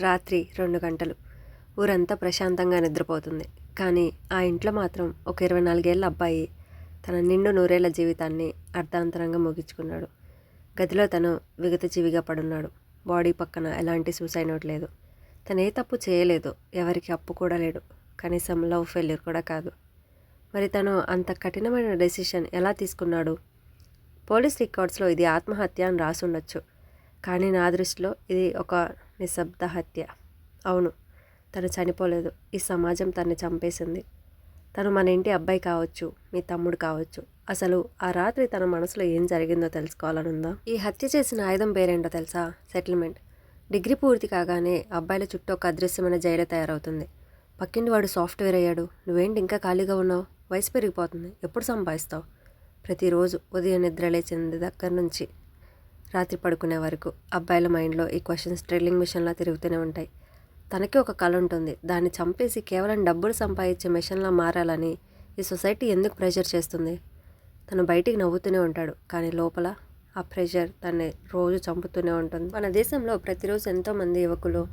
రాత్రి రెండు గంటలు. ఊరంతా ప్రశాంతంగా నిద్రపోతుంది. కానీ ఆ ఇంట్లో మాత్రం ఒక ఇరవై నాలుగేళ్ళ అబ్బాయి తన నిండు నూరేళ్ళ జీవితాన్ని అర్ధాంతరంగా ముగించుకున్నాడు. గదిలో తను విగత జీవిగా పడున్నాడు. బాడీ పక్కన ఎలాంటి సూసైడ్ నోట్ లేదు. తను ఏ తప్పు చేయలేదు. ఎవరికి అప్పు కూడా లేడు కనీసం లవ్ ఫెయిల్యూర్ కూడా కాదు. మరి తను అంత కఠినమైన డెసిషన్ ఎలా తీసుకున్నాడు? పోలీస్ రికార్డ్స్లో ఇది ఆత్మహత్య అని రాసుండొచ్చు. కానీ నా దృష్టిలో ఇది ఒక నిశ్శబ్ద హత్య. అవును తను చనిపోలేదు. ఈ సమాజం తన్ని చంపేసింది. తను మన ఇంటి అబ్బాయి కావచ్చు మీ తమ్ముడు కావచ్చు. అసలు ఆ రాత్రి తన మనసులో ఏం జరిగిందో తెలుసుకోవాలనుందా? ఈ హత్య చేసిన ఆయుధం పేరేంటో తెలుసా? సెటిల్మెంట్. డిగ్రీ పూర్తి కాగానే అబ్బాయిల చుట్టూ ఒక అదృశ్యమైన జైలు తయారవుతుంది. పక్కింటి వాడు సాఫ్ట్వేర్ అయ్యాడు. నువ్వేంటి ఇంకా ఖాళీగా ఉన్నావు? వయసు పెరిగిపోతుంది. ఎప్పుడు సంపాదిస్తావు? ప్రతిరోజు ఉదయం నిద్ర లేచింది దగ్గర నుంచి రాత్రి పడుకునే వరకు అబ్బాయిల మైండ్లో ఈ క్వశ్చన్స్ డ్రిల్లింగ్ మిషన్లా తిరుగుతూనే ఉంటాయి. తనకి ఒక కళ ఉంటుంది. దాన్ని చంపేసి కేవలం డబ్బులు సంపాదించే మిషన్లా మారాలని ఈ సొసైటీ ఎందుకు ప్రెషర్ చేస్తుంది? తను బయటికి నవ్వుతూనే ఉంటాడు. కానీ లోపల ఆ ప్రెషర్ తన్ని రోజు చంపుతూనే ఉంటుంది. మన దేశంలో ప్రతిరోజు ఎంతోమంది యువకులు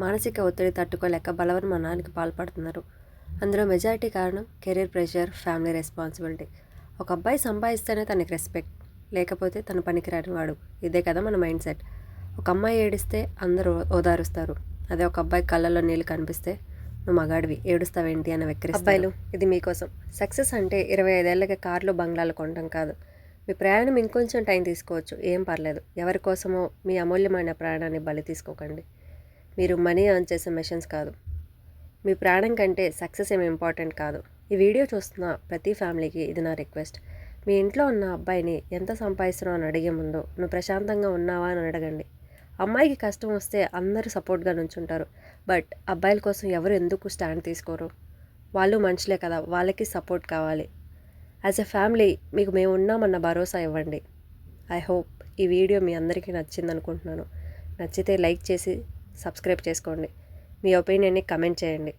మానసిక ఒత్తిడి తట్టుకోలేక బలవన్మరణానికి పాల్పడుతున్నారు. అందులో మెజారిటీ కారణం కెరీర్ ప్రెషర్ ఫ్యామిలీ రెస్పాన్సిబిలిటీ. ఒక అబ్బాయి సంపాదిస్తేనే తనకి రెస్పెక్ట్. లేకపోతే తను పనికిరాని వాడు. ఇదే కదా మన మైండ్ సెట్. ఒక అమ్మాయి ఏడిస్తే అందరూ ఓదారుస్తారు. అదే ఒక అబ్బాయి కళ్ళల్లో నీళ్ళు కనిపిస్తే నువ్వు మగాడివి. ఏడుస్తావేంటి అని వెక్కిరి అబ్బాయిలు ఇది మీకోసం. సక్సెస్ అంటే ఇరవై ఐదేళ్ళకి కార్లు బంగ్లాలు కొనడం కాదు. మీ ప్రయాణం ఇంకొంచెం టైం తీసుకోవచ్చు. ఏం పర్లేదు. ఎవరి కోసమో మీ అమూల్యమైన ప్రయాణాన్ని బలి తీసుకోకండి. మీరు మనీ ఎర్న్ చేసే మెషన్స్ కాదు. మీ ప్రాణం కంటే సక్సెస్ ఏమి ఇంపార్టెంట్ కాదు. ఈ వీడియో చూస్తున్న ప్రతి ఫ్యామిలీకి ఇది నా రిక్వెస్ట్. మీ ఇంట్లో ఉన్న అబ్బాయిని ఎంత సంపాదిస్తున్నావు అని అడిగే ముందు నువ్వు ప్రశాంతంగా ఉన్నావా అని అడగండి. అమ్మాయికి కష్టం వస్తే అందరూ సపోర్ట్గా నుంచుంటారు. బట్ అబ్బాయిల కోసం ఎవరు ఎందుకు స్టాండ్ తీసుకోరు? వాళ్ళు మనుషులే కదా వాళ్ళకి సపోర్ట్ కావాలి. యాజ్ ఎ ఫ్యామిలీ మీకు మేము ఉన్నామన్న భరోసా ఇవ్వండి. ఐ హోప్ ఈ వీడియో మీ అందరికీ నచ్చింది అనుకుంటున్నాను. నచ్చితే లైక్ చేసి సబ్స్క్రైబ్ చేసుకోండి. మీ ఒపీనియన్ని కమెంట్ చేయండి.